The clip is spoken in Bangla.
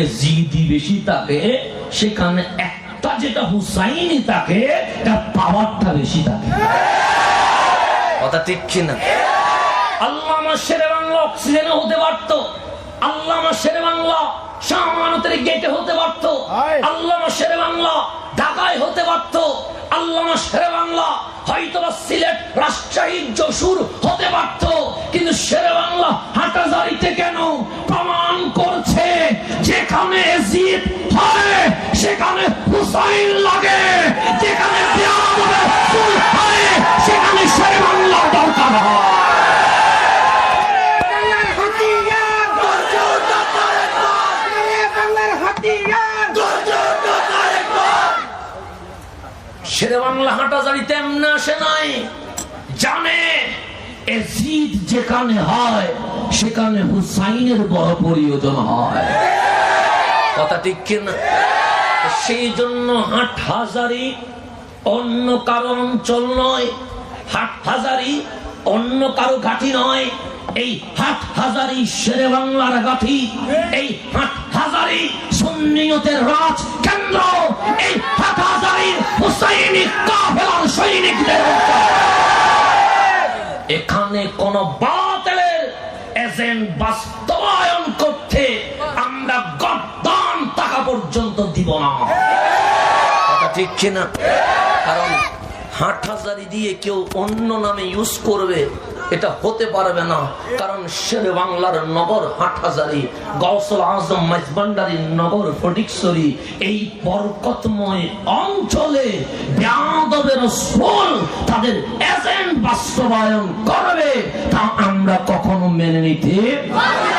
এজিদি বেশি থাকে সেখানে একটা যেটা হুসাইনি থাকে তার পাওয়ারটা বেশি থাকে কথা ঠিক কিনা? আল্লাহ আমার শেরে বাংলা অক্সিজেনে হতে পারতো। আল্লাহ আমার শেরে বাংলা শাহমানতের গেটে হতে পারতো। আল্লাহ আমার শেরে বাংলা ঢাকায় হতে পারতো। আল্লাহ আমার শেরে বাংলা হয়তো সিলেট রাজশাহী যশোর হতে পারতো। কিন্তু যেখানে জিত হয় সেখানে হুসাইন লাগে। যেখানে হয় সেখানে শেরে বাংলা দরকার হয়। শেরে বাংলা হাঁটাজারিতে এমনি আসে নাই। জানে এ জিদ যেখানে হয় সেখানে হুসাইনের বড় প্রয়োজন হয়। কথা ঠিক কিনা? সেই জন্য হাট হাজারি অন্য কারও অঞ্চল নয় হাট হাজারি অন্য কারও ঘাটি নয়, এই হাট হাজারি শেরে বাংলার গাঠি এই হাট হাজারি সুন্নিয়তের রাজ কেন্দ্র এই হাট হাজারি হুসাইনি কাফেলার সৈনিকদের এখানে কোন বাতিলের এজেন্ট বাস্তবায়ন করতে আমরা পর্যন্ত দিব না। ঠিক কিনা? কারণ হাট হাজারি দিয়ে কেউ অন্য নামে ইউজ করবে, এটা হতে পারবে না। কারণ শের বাংলার নগর হাট হাজারি গৌসল আজম মাইজবান্ডারির নগর ফটিকসরি এই বরকতময় অঞ্চলে তাদের এজেন্ট বাস্তবায়ন করবে তা আমরা কখনো মেনে নিতে পারি না।